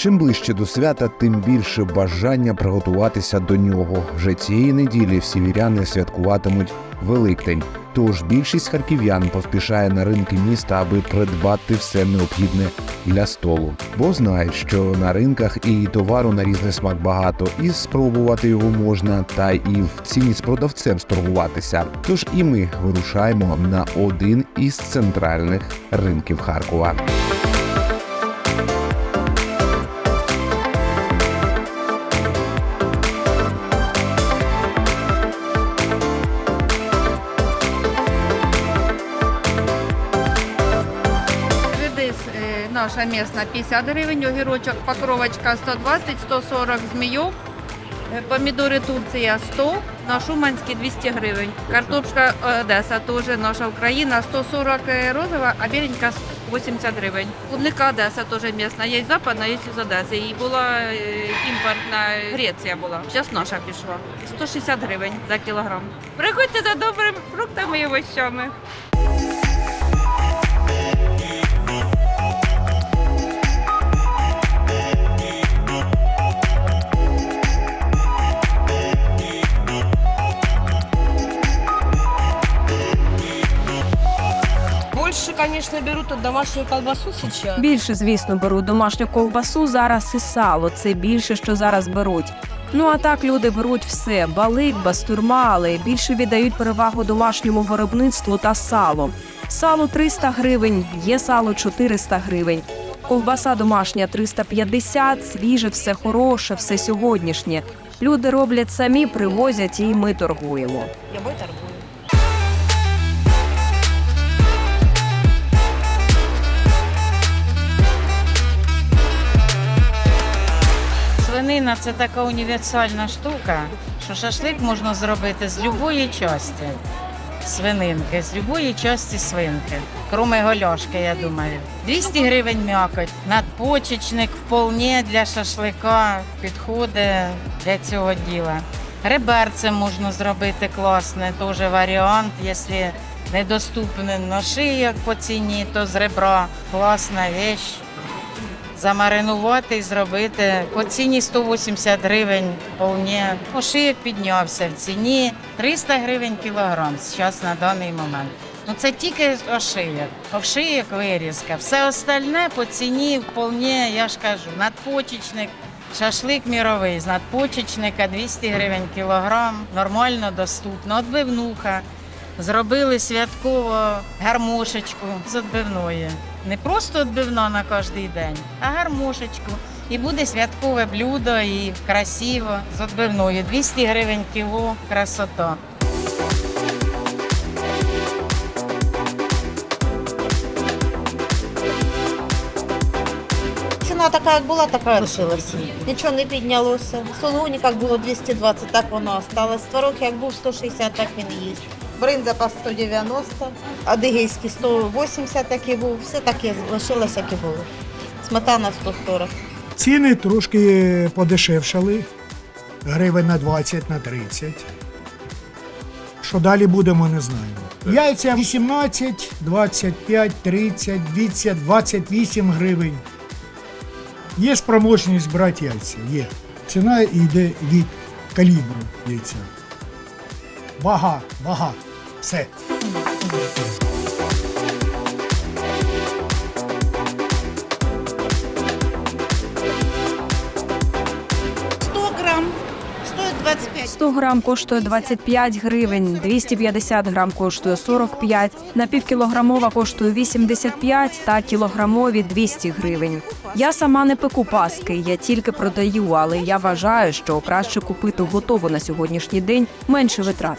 Чим ближче до свята, тим більше бажання приготуватися до нього. Вже цієї неділі всі віряни святкуватимуть Великдень. Тож більшість харків'ян поспішає на ринки міста, аби придбати все необхідне для столу. Бо знають, що на ринках і товару на різний смак багато, і спробувати його можна, та і в ціні з продавцем сторгуватися. Тож і ми вирушаємо на один із центральних ринків Харкова. Наша місна 50 гривень, огірочок покровочка 120, 140 змійов, е, помідори Турція 100, на Шуманській 200 гривень. Картопка Одеса теж наша Україна 140 розова, а біленька 80 гривень. Клубника Одеса теж місна, є западна, є з Одеси. І була е, імпортна Греція була. Зараз наша пішла. 160 гривень за кілограм. Приходьте за добрими фруктами і овощами. Больше, конечно, берут тут домашнюю колбасу сейчас. Більше, звісно, беруть домашню ковбасу зараз і сало. Це більше, що зараз беруть. Ну а так люди беруть все: балик, бастурма, але більше віддають перевагу домашньому виробництву та салу. Сало 300 гривень, є сало 400 гривень. Ковбаса домашня 350, свіже, все хороше, все сьогоднішнє. Люди роблять самі, привозять і ми торгуємо. Я бой торгую. Свинина це така універсальна штука, що шашлик можна зробити з будь-якої частини свининки, з будь-якої свинки, кроме голяшки, я думаю. 200 гривень м'якоть. Надпочечник вполне для шашлика підходить для цього діла. Реберце можна зробити класне, теж варіант, якщо недоступний на шиyak по ціні, то з ребра класна вещь замаринувати і зробити по ціні 180 гривень вполне. Ошиєк піднявся в ціні 300 гривень кілограм зараз на даний момент. Ну це тільки ошиєк. Ошиєк вирізка. Все остальне по ціні вполне, я ж кажу, надпочечник. Шашлик міровий з надпочечника 200 гривень кілограм, нормально доступно. Отбивнуха. Зробили святково гармошечку з відбивної. Не просто відбивна на кожен день, а гармошечку. І буде святкове блюдо і красиво з відбивною. 200 гривень кіло, красота. Ціна така, як була, така і лишилася. Нічого не піднялося. Солоні, як було 220, так воно осталось. Творог, як був 160, так він і є. Бринза по 190, адигейський 180 так і був. Все таке лишилося, як і було. Сметана 140. Ціни трошки подешевшали, гривень на 20, на 30. Що далі будемо, не знаємо. Яйця 18, 25, 30, 20, 28 гривень. Є спроможність брати яйця, є. Ціна йде від калібру яйця. Вага, вага, все. грам стоїть 25. 100 грам коштує 25 гривень, 250 грам коштує 45, напівкілограмова коштує 85 та кілограмові 200 гривень. Я сама не пеку паски, я тільки продаю, але я вважаю, що краще купити готову на сьогоднішній день менше витрат.